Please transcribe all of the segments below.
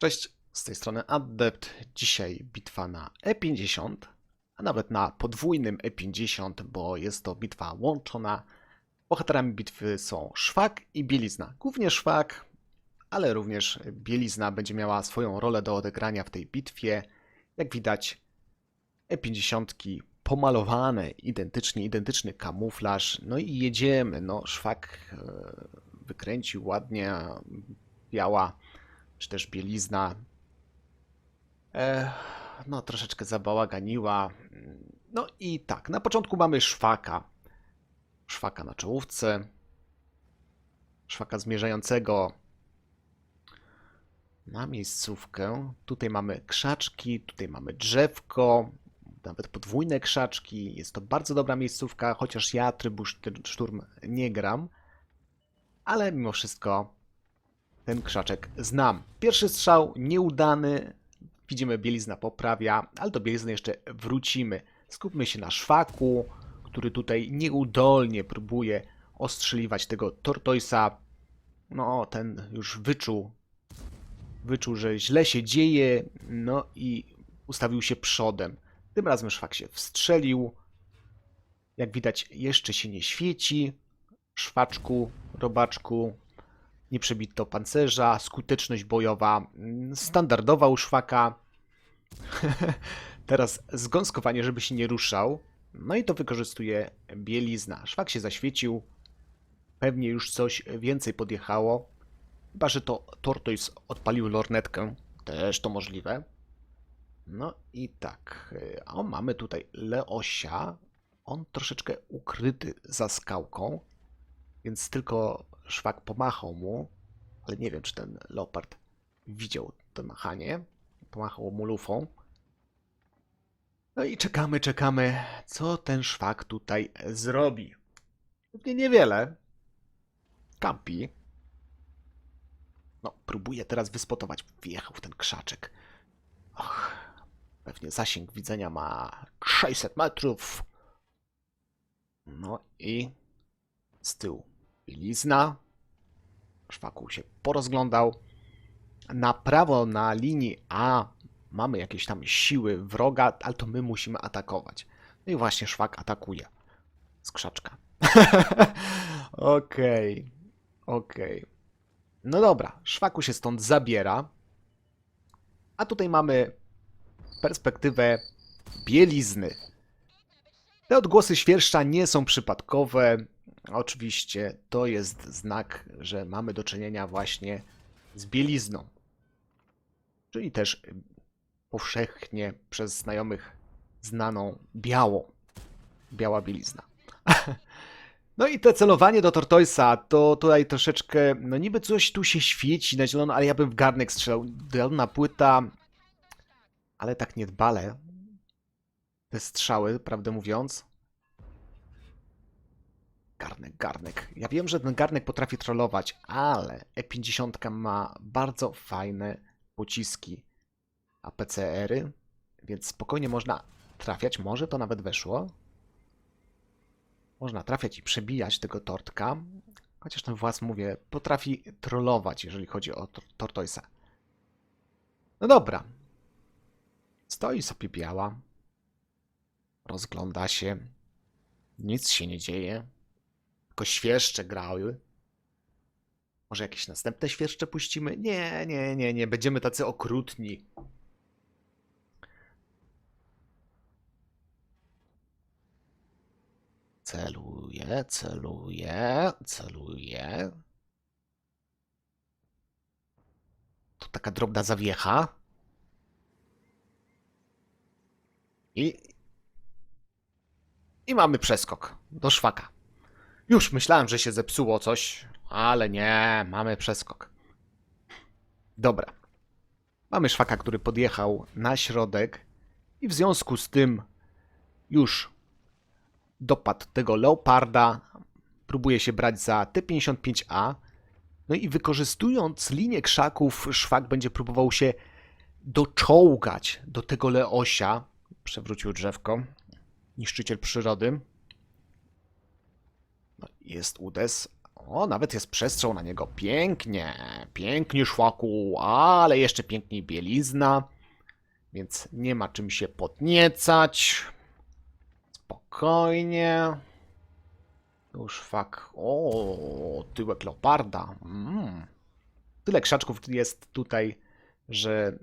Cześć, z tej strony Adept. Dzisiaj bitwa na E50, a nawet na podwójnym E50, bo jest to bitwa łączona. Bohaterami bitwy są Szwak i Bielizna. Głównie Szwak, ale również Bielizna będzie miała swoją rolę do odegrania w tej bitwie. Jak widać, E50 pomalowane identycznie, identyczny kamuflaż. No i jedziemy. No, Szwak e, wykręcił ładnie, biała czy też bielizna. E, no, troszeczkę zabałaganiła. No i tak, na początku mamy szwaka. Szwaka na czołówce. Szwaka zmierzającego na miejscówkę. Tutaj mamy krzaczki, tutaj mamy drzewko, nawet podwójne krzaczki. Jest to bardzo dobra miejscówka, chociaż ja trybu szturm nie gram. Ale mimo wszystko ten krzaczek znam. Pierwszy strzał nieudany. Widzimy, bielizna poprawia, ale do bielizny jeszcze wrócimy. Skupmy się na szwaku, który tutaj nieudolnie próbuje ostrzeliwać tego tortoisa. No, ten już wyczuł, wyczuł, że źle się dzieje, no i ustawił się przodem. Tym razem szwak się wstrzelił. Jak widać, jeszcze się nie świeci. Szwaczku, robaczku, nie przebito pancerza, skuteczność bojowa mm, standardowa u szwaka. Teraz zgąskowanie, żeby się nie ruszał. No i to wykorzystuje bielizna. Szwak się zaświecił. Pewnie już coś więcej podjechało. Chyba, że to Tortoise odpalił lornetkę. Też to możliwe. No i tak. O, mamy tutaj Leosia. On troszeczkę ukryty za skałką, więc tylko szwak pomachał mu, ale nie wiem, czy ten leopard widział to machanie. Pomachał mu lufą. No i czekamy, czekamy, co ten szwak tutaj zrobi. Pewnie niewiele. Kampi. No, próbuje teraz wyspotować. Wjechał w ten krzaczek. Och, pewnie zasięg widzenia ma 600 metrów. No i z tyłu bielizna. Szwaku się porozglądał. Na prawo, na linii A mamy jakieś tam siły wroga, ale to my musimy atakować. No i właśnie szwak atakuje. Z krzaczka. Okej. Okej. No dobra, szwaku się stąd zabiera. A tutaj mamy perspektywę bielizny. Te odgłosy świerszcza nie są przypadkowe. Oczywiście to jest znak, że mamy do czynienia właśnie z bielizną. Czyli też powszechnie przez znajomych znaną białą. Biała bielizna. No i te celowanie do Tortoisa, to tutaj troszeczkę, no niby coś tu się świeci na zielono, ale ja bym w garnek strzelał. Zielona płyta, ale tak niedbale. Te strzały, prawdę mówiąc. Garnek, garnek. Ja wiem, że ten garnek potrafi trollować, ale E50 ma bardzo fajne pociski APCR-y, więc spokojnie można trafiać. Może to nawet weszło. Można trafiać i przebijać tego tortka. Chociaż ten włas, mówię, potrafi trollować, jeżeli chodzi o tor- tortoisa. No dobra. Stoi sobie biała. Rozgląda się. Nic się nie dzieje. Tylko świerszcze grały. Może jakieś następne świerszcze puścimy? Nie, nie, nie, nie. Będziemy tacy okrutni. Celuję, celuję, celuję. Tu taka drobna zawiecha. I. I mamy przeskok do szwaka. Już myślałem, że się zepsuło coś, ale nie, mamy przeskok. Dobra. Mamy szwaka, który podjechał na środek i w związku z tym już dopadł tego leoparda. Próbuje się brać za T-55A. No i wykorzystując linię krzaków, szwak będzie próbował się doczołgać do tego leosia. Przewrócił drzewko. Niszczyciel przyrody. Jest udes. O, nawet jest przestrzał na niego. Pięknie, pięknie szłaku, ale jeszcze piękniej bielizna. Więc nie ma czym się podniecać. Spokojnie. Już fak. O, tyłek leoparda. Mm. Tyle krzaczków jest tutaj, że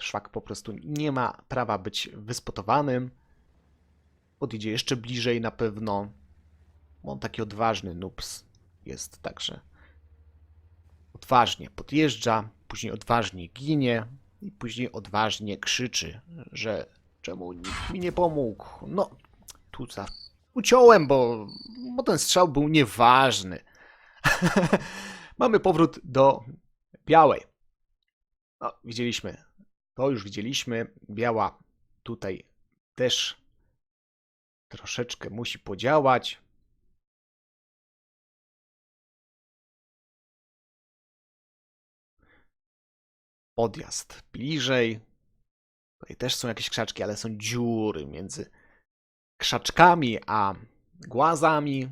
szwak po prostu nie ma prawa być wyspotowanym. Podjedzie jeszcze bliżej na pewno. On taki odważny nups jest, także odważnie podjeżdża, później odważnie ginie i później odważnie krzyczy, że czemu nikt mi nie pomógł. No, tu za... uciąłem, bo, bo ten strzał był nieważny. Mamy powrót do białej. No, widzieliśmy. To już widzieliśmy. Biała tutaj też troszeczkę musi podziałać. Podjazd bliżej. Tutaj też są jakieś krzaczki, ale są dziury między krzaczkami a głazami.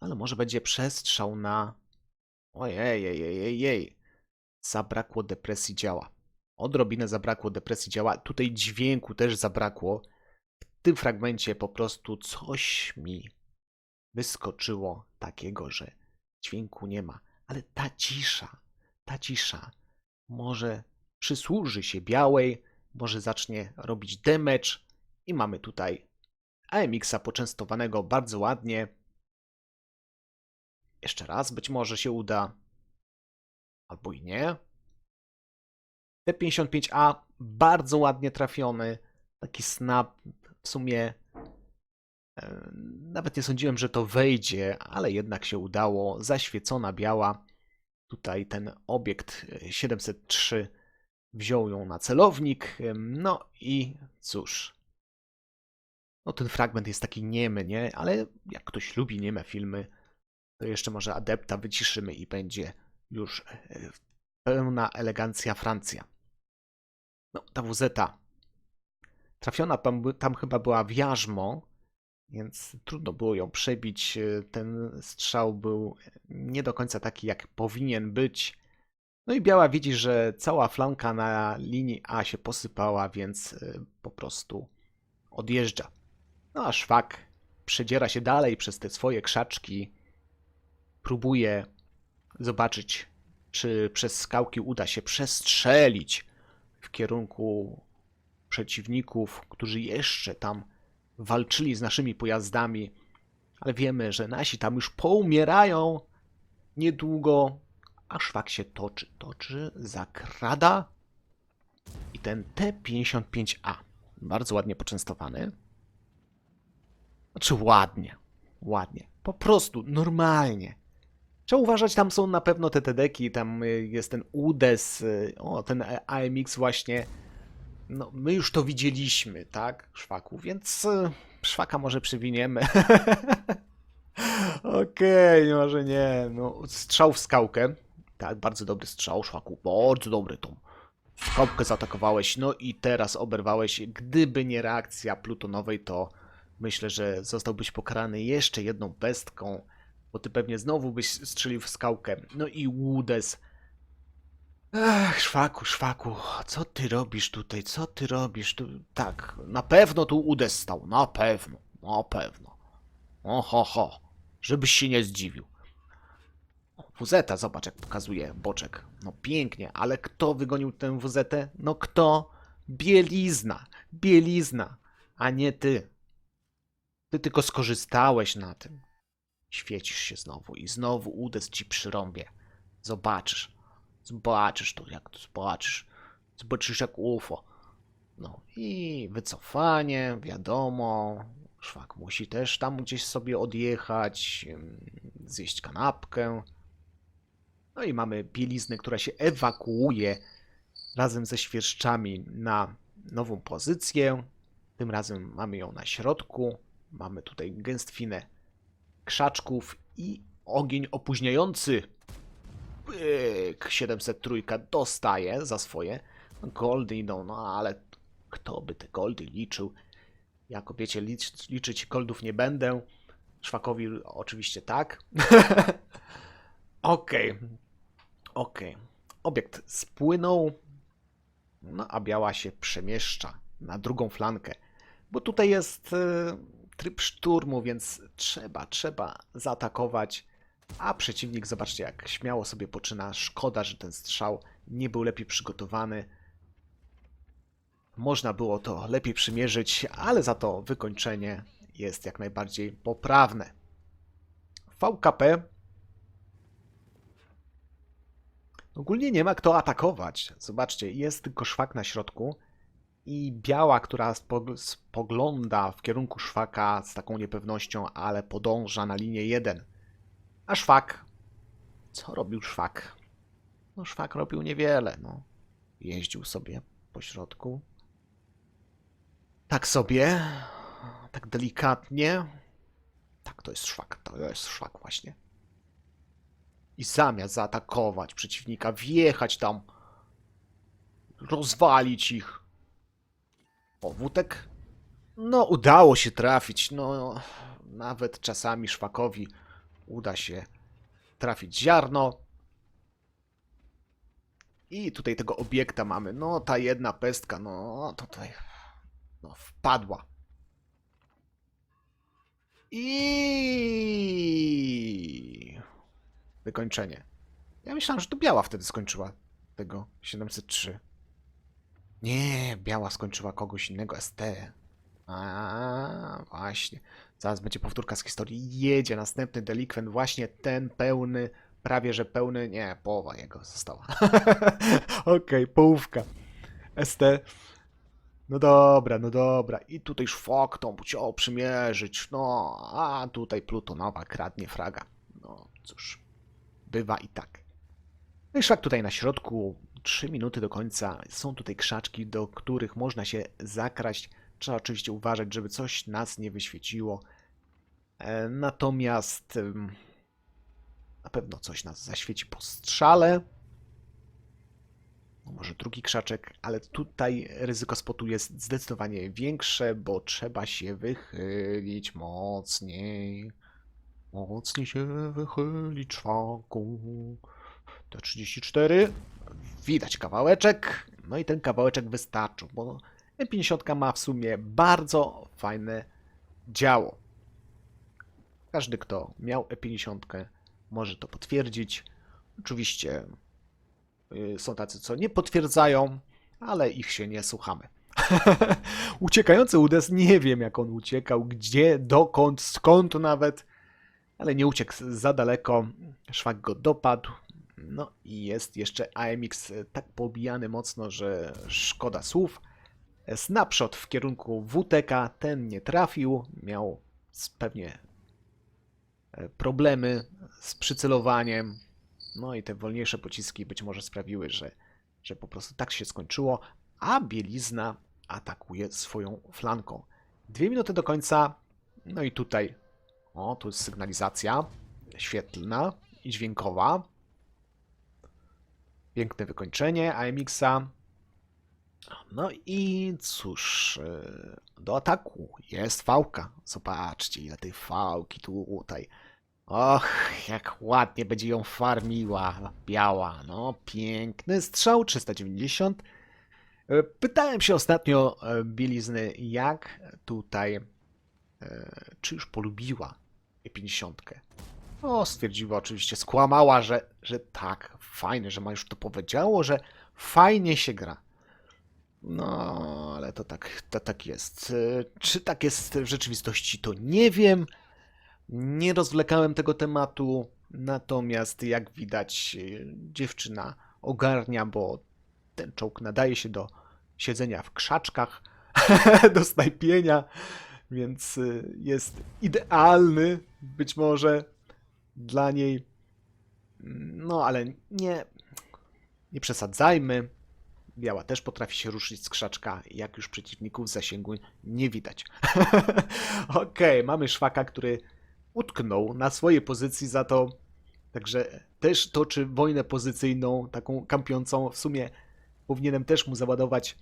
Ale może będzie przestrzał na. Ojej, ojej, ojej. Zabrakło depresji działa. Odrobinę zabrakło depresji działa. Tutaj dźwięku też zabrakło. W tym fragmencie po prostu coś mi wyskoczyło takiego, że dźwięku nie ma. Ale ta cisza, ta cisza może przysłuży się białej, może zacznie robić damage i mamy tutaj AMX-a poczęstowanego bardzo ładnie. Jeszcze raz być może się uda. Albo i nie. T55A bardzo ładnie trafiony. Taki snap w sumie e, nawet nie sądziłem, że to wejdzie, ale jednak się udało. Zaświecona biała. Tutaj ten obiekt e, 703 wziął ją na celownik. Em, No i cóż. No ten fragment jest taki niemy, nie? Ale jak ktoś lubi nieme filmy, to jeszcze może adepta wyciszymy i będzie już e, pełna elegancja Francja. No, ta WZ trafiona tam, tam chyba była w jarzmo, więc trudno było ją przebić. E, Ten strzał był nie do końca taki, jak powinien być. No i Biała widzi, że cała flanka na linii A się posypała, więc e, po prostu odjeżdża. No a szwak przedziera się dalej przez te swoje krzaczki. Próbuje zobaczyć, czy przez skałki uda się przestrzelić w kierunku przeciwników, którzy jeszcze tam walczyli z naszymi pojazdami. Ale wiemy, że nasi tam już poumierają niedługo, a szwak się toczy, toczy, zakrada. I ten T-55A, bardzo ładnie poczęstowany, znaczy ładnie, ładnie, po prostu normalnie. Trzeba uważać, tam są na pewno te TDki, tam y, jest ten UDES, y, o ten AMX właśnie. No, my już to widzieliśmy, tak, szwaku, więc y, szwaka może przywiniemy. Okej, może nie, no, strzał w skałkę. Tak, bardzo dobry strzał, szwaku, bardzo dobry tą skałkę zaatakowałeś, no i teraz oberwałeś. Gdyby nie reakcja plutonowej, to myślę, że zostałbyś pokarany jeszcze jedną bestką, bo ty pewnie znowu byś strzelił w skałkę. No i Łudes. Ach, szwaku, szwaku, co ty robisz tutaj? Co ty robisz tu? Tak, na pewno tu Udes stał, na pewno, na pewno. Oho, ho, żebyś się nie zdziwił. WZ, zobacz jak pokazuje boczek. No pięknie, ale kto wygonił tę WZ? No kto? Bielizna, bielizna, a nie ty. Ty tylko skorzystałeś na tym. Świecisz się znowu i znowu udes ci przyrąbie. Zobaczysz. Zobaczysz to, jak to zobaczysz. Zobaczysz jak UFO. No i wycofanie, wiadomo. Szwak musi też tam gdzieś sobie odjechać, zjeść kanapkę. No i mamy bieliznę, która się ewakuuje razem ze świerszczami na nową pozycję. Tym razem mamy ją na środku. Mamy tutaj gęstwinę krzaczków i ogień opóźniający. Pyk, 703 dostaje za swoje. Goldy idą, no ale kto by te goldy liczył? Ja kobiecie licz, liczyć goldów nie będę. Szwakowi oczywiście tak. Okej. Okej. Obiekt spłynął, no a biała się przemieszcza na drugą flankę. Bo tutaj jest e, tryb szturmu, więc trzeba, trzeba zaatakować. A przeciwnik, zobaczcie, jak śmiało sobie poczyna. Szkoda, że ten strzał nie był lepiej przygotowany. Można było to lepiej przymierzyć, ale za to wykończenie jest jak najbardziej poprawne. VKP ogólnie nie ma kto atakować. Zobaczcie, jest tylko szwak na środku i biała, która spog- spogląda w kierunku szwaka z taką niepewnością, ale podąża na linię 1. A szwak. Co robił szwak? No, szwak robił niewiele. No. Jeździł sobie po środku. Tak sobie. Tak delikatnie. Tak, to jest szwak. To jest szwak właśnie. I zamiast zaatakować przeciwnika, wjechać tam, rozwalić ich. O, Wutek? No, udało się trafić. No, nawet czasami szwakowi uda się trafić ziarno. I tutaj tego obiekta mamy. No, ta jedna pestka, no, tutaj no, wpadła. I wykończenie. Ja myślałem, że to biała wtedy skończyła tego 703. Nie, biała skończyła kogoś innego ST. A, właśnie. Zaraz będzie powtórka z historii. Jedzie następny delikwent, właśnie ten pełny, prawie że pełny, nie, połowa jego została. Okej, połówka. ST. No dobra, no dobra. I tutaj szwok tą musiał przymierzyć. No, a tutaj Plutonowa kradnie fraga. No cóż, bywa i tak. No i szwak tutaj na środku. 3 minuty do końca. Są tutaj krzaczki, do których można się zakraść. Trzeba oczywiście uważać, żeby coś nas nie wyświeciło. E, Natomiast na pewno coś nas zaświeci po strzale. No może drugi krzaczek, ale tutaj ryzyko spotu jest zdecydowanie większe, bo trzeba się wychylić mocniej. Mocniej się wychylić szwaku. T34. Widać kawałeczek. No i ten kawałeczek wystarczył, bo M50 ma w sumie bardzo fajne działo. Każdy, kto miał E50, może to potwierdzić. Oczywiście y, są tacy, co nie potwierdzają, ale ich się nie słuchamy. Uciekający Udes, nie wiem jak on uciekał, gdzie, dokąd, skąd nawet, ale nie uciekł za daleko. Szwak go dopadł. No i jest jeszcze AMX tak pobijany mocno, że szkoda słów. Snapshot w kierunku WTK, ten nie trafił, miał pewnie e, problemy z przycelowaniem. No i te wolniejsze pociski być może sprawiły, że, że po prostu tak się skończyło, a Bielizna atakuje swoją flanką. Dwie minuty do końca, no i tutaj, o, tu jest sygnalizacja świetlna i dźwiękowa. Piękne wykończenie AMX-a. No i cóż, e, do ataku jest fałka. Zobaczcie, ile tej fałki tutaj. Och, jak ładnie będzie ją farmiła biała. No, piękny strzał, 390. E, Pytałem się ostatnio e, bielizny, jak tutaj, czy już polubiła 50. O, stwierdziła oczywiście, skłamała, że, że tak, fajnie, że ma już to powiedziało, że fajnie się gra. No, ale to tak, to tak jest. E, Czy tak jest w rzeczywistości, to nie wiem. Nie rozwlekałem tego tematu, natomiast jak widać, e, dziewczyna ogarnia, bo ten czołg nadaje się do siedzenia w krzaczkach, do snajpienia, więc e, jest idealny być może dla niej. No, ale nie, nie przesadzajmy. Biała też potrafi się ruszyć z krzaczka, jak już przeciwników w zasięgu nie widać. Okej, mamy szwaka, który utknął na swojej pozycji za to, także też toczy wojnę pozycyjną, taką kampiącą. W sumie powinienem też mu załadować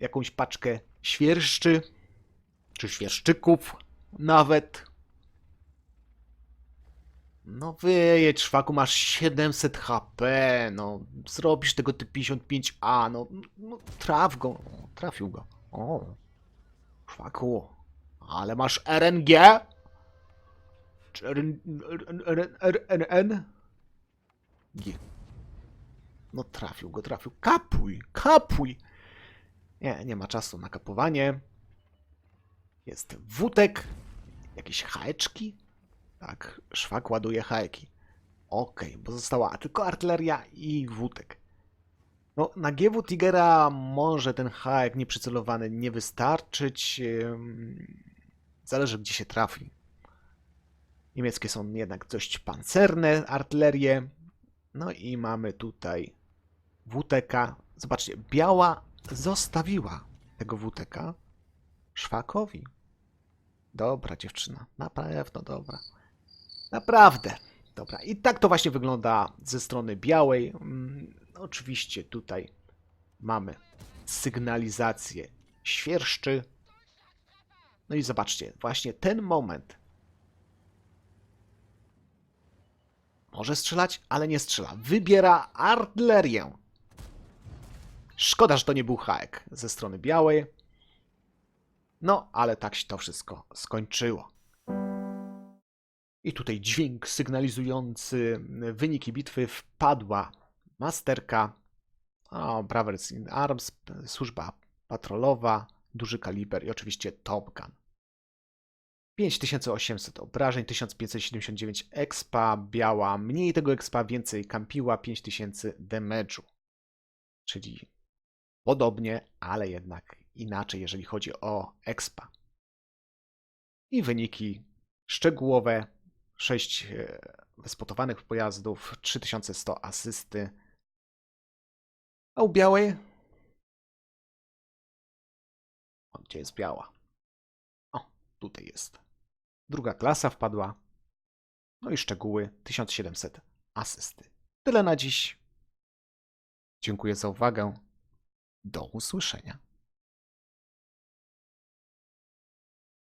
jakąś paczkę świerszczy, czy świerszczyków nawet. No wyjedź, szwaku, masz 700 HP, no zrobisz tego ty 55A, no, no traf go, o, trafił go. O, szwaku, ale masz RNG? Czy RN? G. No trafił go, trafił. Kapuj, kapuj! Nie, nie ma czasu na kapowanie. Jest wutek, jakieś haeczki. Tak, szwak ładuje hajki. Okej, bo została tylko artyleria i wutek. No, na GW Tigera może ten hajek nieprzycelowany nie wystarczyć. Zależy, gdzie się trafi. Niemieckie są jednak dość pancerne artylerie. No i mamy tutaj WTK. Zobaczcie, biała zostawiła tego WTK szwakowi. Dobra dziewczyna, na pewno dobra. Naprawdę. Dobra, i tak to właśnie wygląda ze strony białej. Mm, Oczywiście tutaj mamy sygnalizację świerszczy. No i zobaczcie, właśnie ten moment. Może strzelać, ale nie strzela. Wybiera artylerię. Szkoda, że to nie był haek ze strony białej. No, ale tak się to wszystko skończyło. I tutaj dźwięk sygnalizujący wyniki bitwy wpadła masterka, o, Bravers in Arms, służba patrolowa, duży kaliber i oczywiście Top Gun. 5800 obrażeń, 1579 expa, biała mniej tego expa, więcej kampiła, 5000 damage'u. Czyli podobnie, ale jednak inaczej, jeżeli chodzi o expa. I wyniki szczegółowe. 6 wyspotowanych pojazdów, 3100 asysty. A u białej? O, gdzie jest biała? O, tutaj jest. Druga klasa wpadła. No i szczegóły 1700 asysty. Tyle na dziś. Dziękuję za uwagę. Do usłyszenia.